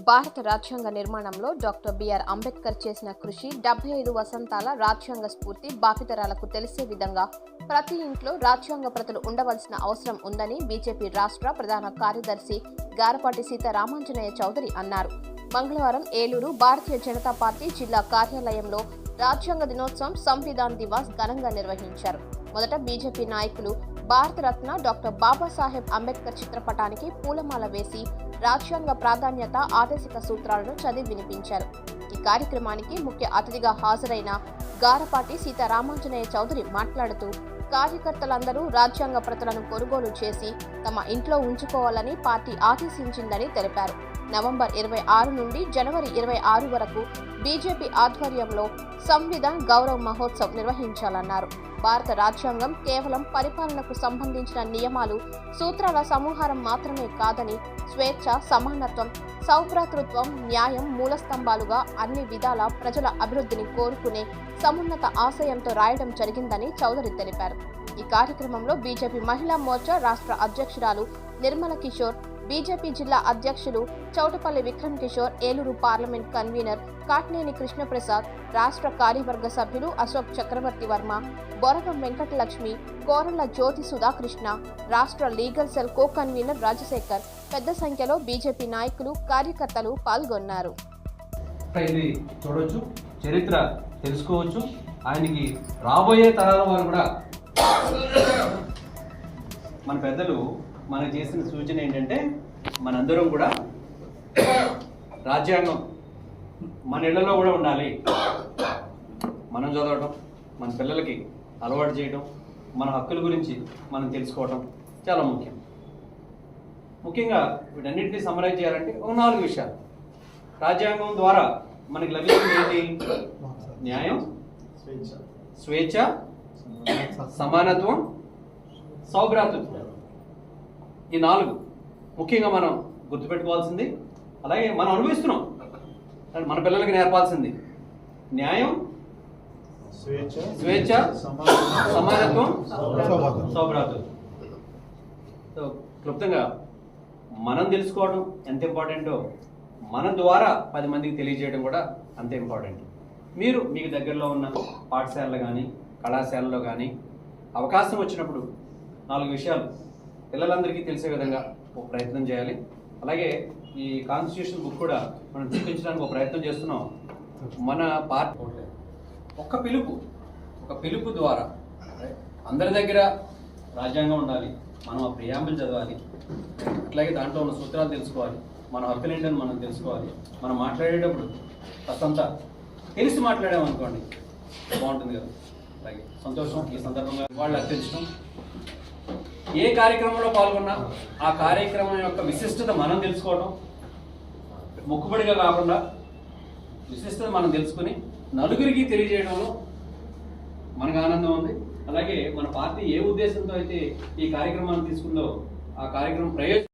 భారత రాజ్యాంగ నిర్మాణంలో డాక్టర్ బిఆర్ అంబేద్కర్ చేసిన కృషి డెబ్బై ఐదు వసంతాల రాజ్యాంగ స్ఫూర్తి బాకితరాలకు తెలిసే విధంగా ప్రతి ఇంట్లో రాజ్యాంగ ప్రతులు ఉండవలసిన అవసరం ఉందని బీజేపీ రాష్ట్ర ప్రధాన కార్యదర్శి గారపాటి సీతారామాంజనేయ చౌదరి అన్నారు. మంగళవారం ఏలూరు భారతీయ జనతా పార్టీ జిల్లా కార్యాలయంలో రాజ్యాంగ దినోత్సవం సంవిధాన్ దివాస్ ఘనంగా నిర్వహించారు. మొదట బీజేపీ నాయకులు భారతరత్న డాక్టర్ బాబాసాహెబ్ అంబేద్కర్ చిత్రపటానికి పూలమాల వేసి రాజ్యాంగ ప్రాధాన్యత ఆదేశిక సూత్రాలను చదివి వినిపించారు. ఈ కార్యక్రమానికి ముఖ్య అతిథిగా హాజరైన గారపాటి సీతారామాంజనేయ చౌదరి మాట్లాడుతూ కార్యకర్తలందరూ రాజ్యాంగ ప్రతులను కొనుగోలు చేసి తమ ఇంట్లో ఉంచుకోవాలని పార్టీ ఆదేశించిందని తెలిపారు. నవంబర్ ఇరవై ఆరు నుండి జనవరి ఇరవై ఆరు వరకు బీజేపీ ఆధ్వర్యంలో సంవిధాన్ గౌరవ మహోత్సవ్ నిర్వహించాలన్నారు. భారత రాజ్యాంగం కేవలం పరిపాలనకు సంబంధించిన నియమాలు సూత్రాల సమూహారం మాత్రమే కాదని స్వేచ్ఛ సమానత్వం సౌభ్రాతృత్వం న్యాయం మూలస్తంభాలుగా అన్ని విధాల ప్రజల అభివృద్ధిని కోరుకునే సమున్నత ఆశయంతో రాయడం జరిగిందని చౌదరి తెలిపారు. ఈ కార్యక్రమంలో బీజేపీ మహిళా మోర్చా రాష్ట్ర అధ్యక్షురాలు నిర్మల కిషోర్ బీజేపీ జిల్లా అధ్యక్షులు చౌటపల్లి విక్రమ్ కిషోర్ ఏలూరు పార్లమెంట్ కన్వీనర్ కాట్నేని కృష్ణప్రసాద్ రాష్ట్ర కార్యవర్గ సభ్యులు అశోక్ చక్రవర్తి వర్మ బొరగం వెంకటలక్ష్మి కోరళ్ళ జ్యోతి సుధాకృష్ణ రాష్ట్ర legal cell co convener Rajasekhar పెద్ద సంఖ్యలో బీజేపీ నాయకులు కార్యకర్తలు పాల్గొన్నారు. చూడొచ్చు చరిత్ర తెలుసుకోవచ్చు. ఆయనకి రాబోయే తరాల వారు కూడా మన పెద్దలు మనకు చేసిన సూచన ఏంటంటే మనందరం కూడా రాజ్యాంగం మన ఇళ్ళలో కూడా ఉండాలి. మనం చదవటం మన పిల్లలకి అలవాటు చేయడం మన హక్కుల గురించి మనం తెలుసుకోవటం చాలా ముఖ్యం. ముఖ్యంగా వీటన్నిటిని సమరైజ్ చేయాలంటే ఒక నాలుగు విషయాలు. రాజ్యాంగం ద్వారా మనకి లభిస్తుంది ఏంటి? న్యాయం స్వేచ్ఛ సమానత్వం సౌభ్రాతృత్వం. ఈ నాలుగు ముఖ్యంగా మనం గుర్తుపెట్టుకోవాల్సింది అలాగే మనం అనుభవిస్తున్నాం. మన పిల్లలకి నేర్పాల్సింది న్యాయం స్వేచ్ఛ స్వేచ్ఛ సమానత్వం సౌభ్రాతృత్వం. సో క్లుప్తంగా మనం తెలుసుకోవడం ఎంత ఇంపార్టెంటో మన ద్వారా పది మందికి తెలియజేయడం కూడా అంత ఇంపార్టెంట్. మీరు మీకు దగ్గరలో ఉన్న పాఠశాలలో కానీ కళాశాలలో కానీ అవకాశం వచ్చినప్పుడు నాలుగు విషయాలు పిల్లలందరికీ తెలిసే విధంగా ఒక ప్రయత్నం చేయాలి. అలాగే ఈ కాన్స్టిట్యూషన్ బుక్ కూడా మనం చూపించడానికి ఒక ప్రయత్నం చేస్తున్నాం. మన పార్టీ ఒక పిలుపు ఒక పిలుపు ద్వారా అందరి దగ్గర రాజ్యాంగం ఉండాలి మనం ఆ ప్రియాంబులు చదవాలి అట్లాగే దాంట్లో ఉన్న సూత్రాలు తెలుసుకోవాలి మన హక్కులు ఏంటని మనం తెలుసుకోవాలి మనం మాట్లాడేటప్పుడు కాస్తంత తెలిసి మాట్లాడామనుకోండి బాగుంటుంది కదా. అలాగే సంతోషం ఈ సందర్భంగా వాళ్ళు అర్థించడం ఏ కార్యక్రమంలో పాల్గొన్నా ఆ కార్యక్రమం యొక్క విశిష్టత మనం తెలుసుకోవడం మొక్కుబడిగా కాకుండా విశిష్టత మనం తెలుసుకుని నలుగురికి తెలియజేయడంలో మనకు ఆనందం ఉంది. అలాగే మన పార్టీ ఏ ఉద్దేశంతో అయితే ఈ కార్యక్రమాన్ని తీసుకుందో ఆ కార్యక్రమం ప్రయోజనం